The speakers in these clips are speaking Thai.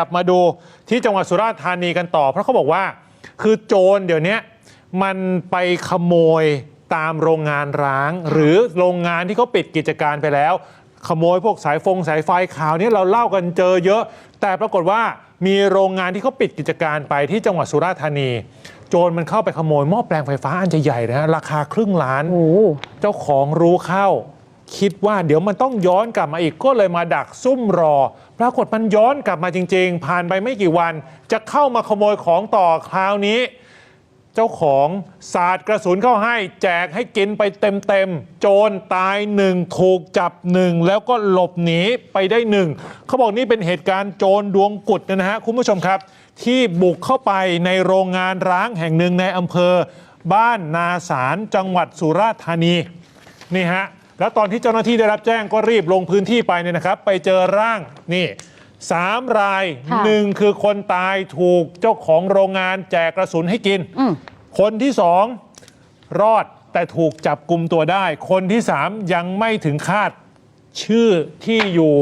กลับมาดูที่จังหวัดสุราษฎร์ธานีกันต่อ เพราะเขาบอกว่า คือโจรเดี๋ยวนี้มันไปขโมยตามโรงงานร้าง หรือโรงงานที่เขาปิดกิจการไปแล้ว ขโมยพวกสายฟงสายไฟข่าวนี้เราเล่ากันเจอเยอะ แต่ปรากฏว่ามีโรงงานที่เขาปิดกิจการไปที่จังหวัดสุราษฎร์ธานี โจรมันเข้าไปขโมยหม้อแปลงไฟฟ้าอันใหญ่ๆนะฮะราคาครึ่งล้านโอ้เจ้าของรู้เข้า คิดว่าเดี๋ยวมันต้องย้อนกลับมาอีกก็เลยมาดักซุ่มรอ ปรากฏมันย้อนกลับมาจริง ๆ ผ่านไปไม่กี่วัน จะเข้ามาขโมยของต่อคราวนี้ เจ้าของสาดกระสุนเข้าให้ แจกให้กินไปเต็มๆโจรตายหนึ่งถูกจับหนึ่งแล้วก็หลบหนีไปได้หนึ่งเขาบอกนี่เป็นเหตุการณ์โจรดวงกุดนะฮะคุณผู้ชมครับ ที่บุกเข้าไปในโรงงานร้างแห่งหนึ่งในอำเภอ บ้านนาสารจังหวัดสุราษฎร์ธานีนี่ฮะ แล้วตอนที่เจ้าหน้าที่ได้รับแจ้งก็รีบลงพื้นที่ไปเนี่ยนะครับ ไปเจอร่างนี่สามรายค่ะหนึ่งคือคนตายถูกเจ้าของโรงงานแจกกระสุนให้กิน อืม คนที่สองรอดแต่ถูกจับกลุ่มตัวได้ คนที่สามยังไม่ถึงคาด ชื่อที่อยู่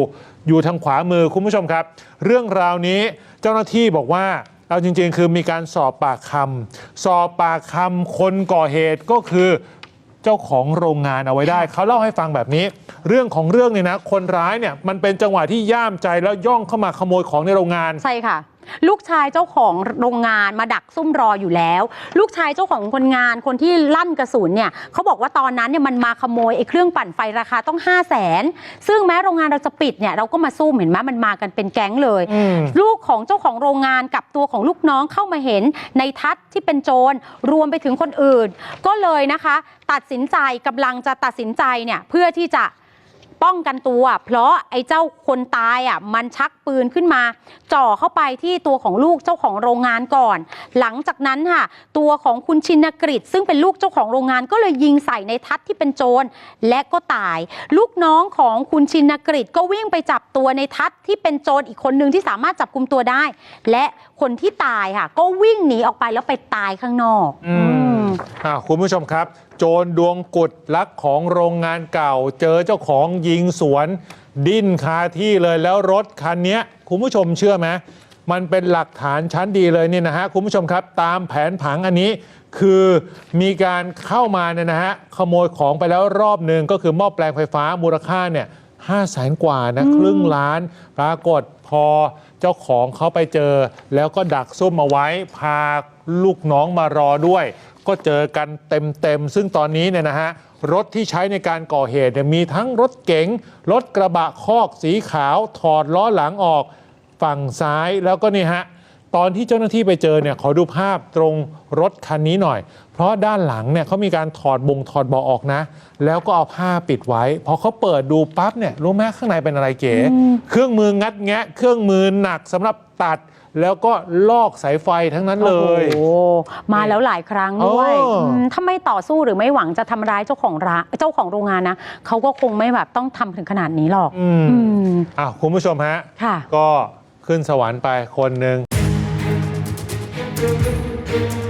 อยู่ทางขวามือคุณผู้ชมครับ เรื่องราวนี้เจ้าหน้าที่บอกว่าเอาจริง ๆ คือมีการสอบปากคำสอบปากคำคนก่อเหตุก็คือ เจ้าของโรงงานเอาไว้ได้ เขาเล่าให้ฟังแบบนี้ เรื่องของเรื่องเนี่ยนะ คนร้ายเนี่ยมันเป็นจังหวะที่ย่ามใจแล้วย่องเข้ามาขโมยของในโรงงาน ใช่ค่ะ ลูกชายเจ้าของโรงงานมาดักซุ่มรออยู่แล้ว ลูกชายเจ้าของคนงานคนที่ลั่นกระสุนเนี่ยเขาบอกว่าตอนนั้นเนี่ยมันมาขโมยไอ้เครื่องปั่นไฟราคาต้อง 5 0 0แสนซึ่งแม้โรงงานเราจะปิดเนี่ยเราก็มาซุ่มเห็นไหมมันมากันเป็นแก๊งเลยอืมลูกของเจ้าของโรงงานกับตัวของลูกน้องเข้ามาเห็นในทัศน์ที่เป็นโจรรวมไปถึงคนอื่น ก็เลยนะคะ ตัดสินใจกำลังจะตัดสินใจเนี่ยเพื่อที่จะ ป้องกันตัว เพราะไอ้เจ้าคนตายอะมันชักปืนขึ้นมา จ่อเข้าไปที่ตัวของลูกเจ้าของโรงงานก่อน หลังจากนั้นค่ะ ตัวของคุณชินกฤษซึ่งเป็นลูกเจ้าของโรงงานก็เลยยิงใส่ในทัศที่เป็นโจรและก็ตาย ลูกน้องของคุณชินกฤษก็วิ่งไปจับตัวในทัศที่เป็นโจรอีกคนหนึ่งที่สามารถจับกุมตัวได้ และคนที่ตายค่ะ ก็วิ่งหนีออกไปแล้วไปตายข้างนอก อืม อืมอ่าคุณผู้ชมครับ โจรดวงกุดลักของโรงงานเก่า เจอเจ้าของยิงสวน ดิ้นคาที่เลยแล้วรถคันเนี้ยคุณผู้ชมเชื่อไหมมันเป็นหลักฐานชั้นดีเลยนี่นะฮะคุณผู้ชมครับ ตามแผนผังอันนี้คือมีการเข้ามาเนี่ยนะฮะขโมยของไปแล้วรอบหนึ่งก็คือหม้อแปลงไฟฟ้ามูลค่าเนี่ยห้าแสนกว่านะครึ่งล้าน ปรากฏพอเจ้าของเขาไปเจอ แล้วก็ดักซุ่มเอาไว้ พาลูกน้องมารอด้วย ก็เจอกันเต็มๆ ซึ่งตอนนี้เนี่ยนะฮะรถที่ใช้ในการก่อเหตุเนี่ยมีทั้งรถเก๋งรถกระบะคอกสีขาวถอดล้อหลังออก ฝั่งซ้ายแล้วก็นี่ฮะ ตอนที่เจ้าหน้าที่ไปเจอเนี่ยขอดูภาพตรงรถคันนี้หน่อย เพราะด้านหลังเนี่ยเขามีการถอดบงถอดเบาะออกนะ แล้วก็เอาผ้าปิดไว้พอเขาเปิดดูปั๊บเนี่ยรู้ไหมข้างในเป็นอะไรเก๋ เครื่องมืองัดแงะ เครื่องมือหนักสำหรับตัดแล้วก็ลอกสายไฟทั้งนั้นเลยโอ้โหมาแล้วหลายครั้งด้วยเอออืมถ้าไม่ต่อสู้หรือไม่หวังจะทำร้ายเจ้าของร้านเจ้าของโรงงานนะเขาก็คงไม่แบบต้องทำถึงขนาดนี้หรอกอืมอืมอ้าวคุณผู้ชมฮะค่ะก็ขึ้นสวรรค์ไปคนหนึ่ง Thank you.